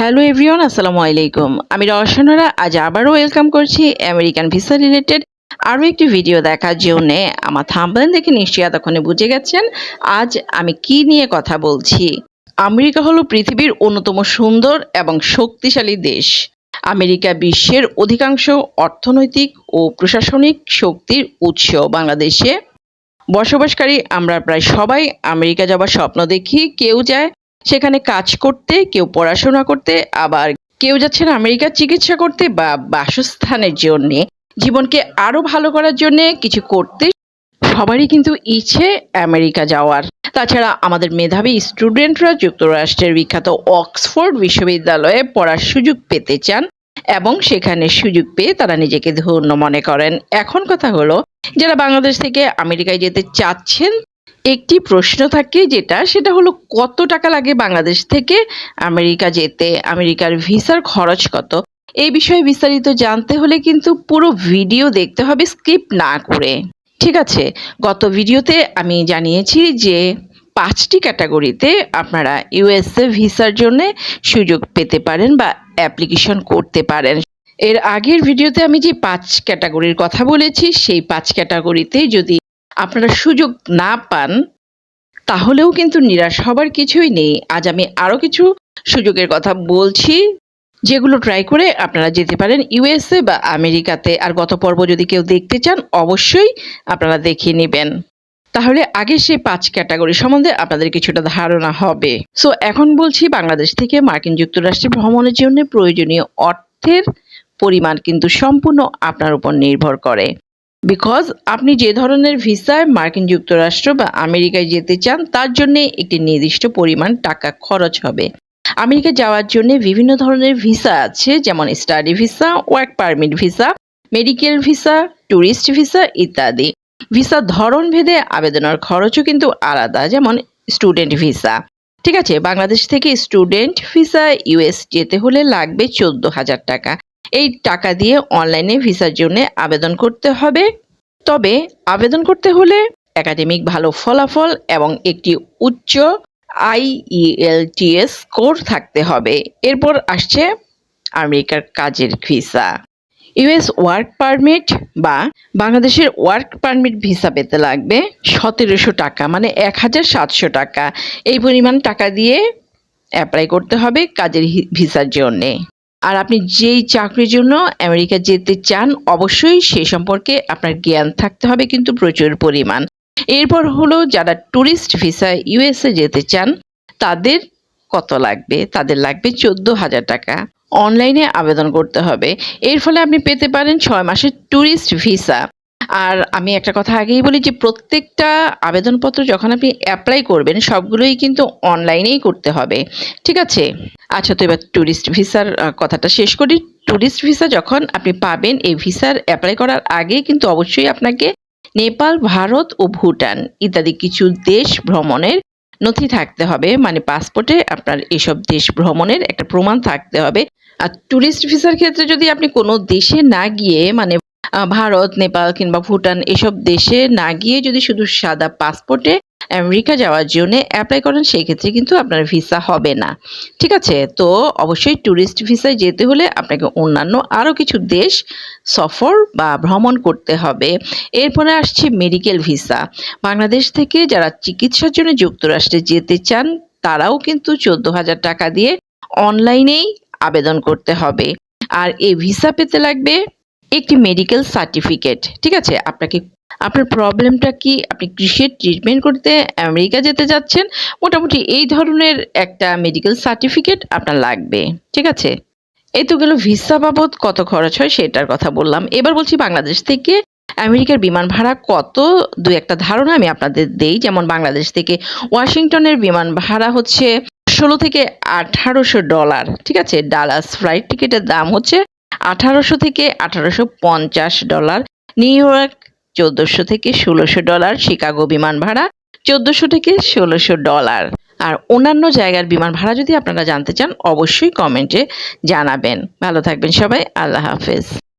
Hello everyone আসসালামু আলাইকুম আমি রসনারা আজ আবারও ওয়েলকাম করছি আমেরিকান ভিসা রিলেটেড আরও একটি ভিডিও দেখার জন্য। আমার থাম্বলেন দেখে নিশ্চয়ই এতক্ষণে বুঝে গেছেন আজ আমি কি নিয়ে কথা বলছি। আমেরিকা হলো পৃথিবীর অন্যতম সুন্দর এবং শক্তিশালী দেশ। আমেরিকা বিশ্বের অধিকাংশ অর্থনৈতিক ও প্রশাসনিক শক্তির উৎস বাংলাদেশে। বসবাসকারী আমরা প্রায় সবাই আমেরিকা যাবার স্বপ্ন দেখি, কেউ যায় সেখানে কাজ করতে, কেউ পড়াশোনা করতে, আবার কেউ যাচ্ছেন আমেরিকার চিকিৎসা করতে বা বাসস্থানের জন্য। জীবনকে আরও ভালো করার জন্য কিছু করতে, সবারই কিন্তু ইচ্ছে আমেরিকা যাওয়ার। তাছাড়া আমাদের মেধাবী স্টুডেন্টরা যুক্তরাষ্ট্রের বিখ্যাত অক্সফোর্ড বিশ্ববিদ্যালয়ে পড়ার সুযোগ পেতে চান এবং সেখানে সুযোগ পেয়ে তারা নিজেকে ধন্য মনে করেন। এখন কথা হলো, যারা বাংলাদেশ থেকে আমেরিকায় যেতে চাচ্ছেন একটি প্রশ্ন থাকে যেটা, সেটা হলো, কত টাকা লাগে বাংলাদেশ থেকে আমেরিকা যেতে? আমেরিকার ভিসার খরচ কত? এই বিষয়ে বিস্তারিত জানতে হলে কিন্তু পুরো ভিডিও দেখতে হবে, স্কিপ না করে। ঠিক আছে, গত ভিডিওতে আমি জানিয়েছি যে পাঁচটি ক্যাটাগরিতে আপনারা ইউএসএ ভিসার জন্য সুযোগ পেতে পারেন বা অ্যাপ্লিকেশন করতে পারেন। এর আগের ভিডিওতে আমি যে পাঁচ ক্যাটাগরির কথা বলেছি, সেই পাঁচ ক্যাটাগরিতে যদি আপনারা সুযোগ না পান, তাহলেও কিন্তু নিরাশ হবার কিছুই নেই। আজ আমি আরও কিছু সুযোগের কথা বলছি, যেগুলো ট্রাই করে আপনারা যেতে পারেন ইউএসএ বা আমেরিকাতে। আর গত পর্ব যদি কেউ দেখতে চান, অবশ্যই আপনারা দেখিয়ে নেবেন। তাহলে আগে সে পাঁচ ক্যাটাগরি সম্বন্ধে আপনাদের কিছুটা ধারণা হবে। সো এখন বলছি বাংলাদেশ থেকে মার্কিন যুক্তরাষ্ট্রে ভ্রমণের জন্য প্রয়োজনীয় অর্থের পরিমাণ কিন্তু সম্পূর্ণ আপনার উপর নির্ভর করে। বিকজ আপনি যে ধরনের ভিসায় মার্কিন যুক্তরাষ্ট্র বা আমেরিকায় যেতে চান, তার জন্য একটি নির্দিষ্ট পরিমাণ টাকা খরচ হবে। আমেরিকা যাওয়ার জন্য বিভিন্ন ধরনের ভিসা আছে, যেমন study visa, work permit visa, medical visa tourist visa ইত্যাদি। ভিসা ধরন ভেদে আবেদনের খরচও কিন্তু আলাদা, যেমন স্টুডেন্ট ভিসা। ঠিক আছে, বাংলাদেশ থেকে স্টুডেন্ট ভিসা ইউএস যেতে হলে লাগবে চোদ্দ হাজার টাকা। এই টাকা দিয়ে অনলাইনে ভিসার জন্য আবেদন করতে হবে। তবে আবেদন করতে হলে একাডেমিক ভালো ফলাফল এবং একটি উচ্চ আইইএলটিএস স্কোর থাকতে হবে। এরপর আসছে আমেরিকার কাজের ভিসা। ইউএস ওয়ার্ক পারমিট বা বাংলাদেশের ওয়ার্ক পারমিট ভিসা পেতে লাগবে সতেরোশো টাকা মানে এক হাজার সাতশো টাকা। এই পরিমাণ টাকা দিয়ে অ্যাপ্লাই করতে হবে কাজের ভিসার জন্যে। আর আপনি যেই চাকরির জন্য আমেরিকা যেতে চান, অবশ্যই সে সম্পর্কে আপনার জ্ঞান থাকতে হবে কিন্তু প্রচুর পরিমাণ। এরপর হলো যারা ট্যুরিস্ট ভিসা ইউএসএ যেতে চান, তাদের কত লাগবে? তাদের লাগবে চোদ্দ হাজার টাকা। অনলাইনে আবেদন করতে হবে। এর ফলে আপনি পেতে পারেন ছয় মাসের ট্যুরিস্ট ভিসা। আর আমি একটা কথা আগেই বলি যে প্রত্যেকটা আবেদনপত্র যখন আপনি অ্যাপ্লাই করবেন, সবগুলোই কিন্তু অনলাইনেই করতে হবে। ঠিক আছে? আচ্ছা তো এবার ট্যুরিস্ট ভিসার কথাটা শেষ করি। ট্যুরিস্ট ভিসা যখন আপনি পাবেন, এই ভিসার অ্যাপ্লাই করার আগে কিন্তু অবশ্যই আপনাকে নেপাল, ভারত ও ভুটান ইত্যাদি কিছু দেশ ভ্রমণের নথি থাকতে হবে। মানে পাসপোর্টে আপনার এসব দেশ ভ্রমণের একটা প্রমাণ থাকতে হবে। আর ট্যুরিস্ট ভিসার ক্ষেত্রে যদি আপনি কোনো দেশে না গিয়ে মানে ভারত, নেপাল কিংবা ভুটান এসব দেশে না গিয়ে যদি শুধু সাদা পাসপোর্টে আমেরিকা যাওয়ার জন্য অ্যাপ্লাই করেন সেই ক্ষেত্রে কিন্তু আপনার ভিসা হবে না। ঠিক আছে? তো অবশ্যই ট্যুরিস্ট ভিসায় যেতে হলে আপনাকে অন্যান্য আরও কিছু দেশ সফর বা ভ্রমণ করতে হবে। এরপরে আসছে মেডিকেল ভিসা বাংলাদেশ থেকে যারা চিকিৎসার জন্য যুক্তরাষ্ট্রে যেতে চান, তারাও কিন্তু চোদ্দ হাজার টাকা দিয়ে অনলাইনেই আবেদন করতে হবে। আর এই ভিসা পেতে লাগবে একটি মেডিকেল সার্টিফিকেট ঠিক আছে? আপনাকে, আপনার প্রবলেমটা কি? আপনি কৃষির ট্রিটমেন্ট করতে আমেরিকা যেতে যাচ্ছেন, মোটামুটি এই ধরনের একটা মেডিকেল সার্টিফিকেট আপনার লাগবে, ঠিক আছে? এই তো গেল ভিসা বাবদ কত খরচ হয় সেটার কথা বললাম। এবার বলছি বাংলাদেশ থেকে আমেরিকার বিমান ভাড়া কত? দু একটা ধারণা আমি আপনাদের দেই, যেমন বাংলাদেশ থেকে ওয়াশিংটনের বিমান ভাড়া হচ্ছে ষোলো থেকে আঠারোশো ডলার, ঠিক আছে? ডালাস ফ্লাইট টিকিটের দাম হচ্ছে আঠারোশো থেকে আঠারোশো পঞ্চাশ ডলার, নিউ ইয়র্ক চোদ্দোশো থেকে ষোলোশো ডলার, শিকাগো বিমান ভাড়া চোদ্দোশো থেকে ষোলোশো ডলার। আর অন্যান্য জায়গার বিমান ভাড়া যদি আপনারা জানতে চান, অবশ্যই কমেন্টে জানাবেন। ভালো থাকবেন সবাই, আল্লাহ হাফেজ।